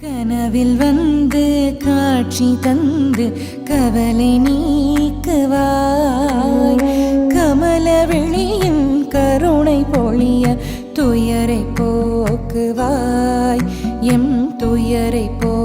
கனவில் வந்து காட்சி தந்து கவலை நீக்குவாய். கமல வெளியின் கருணை பொழிய துயரை போக்குவாய். எம் துயரை போ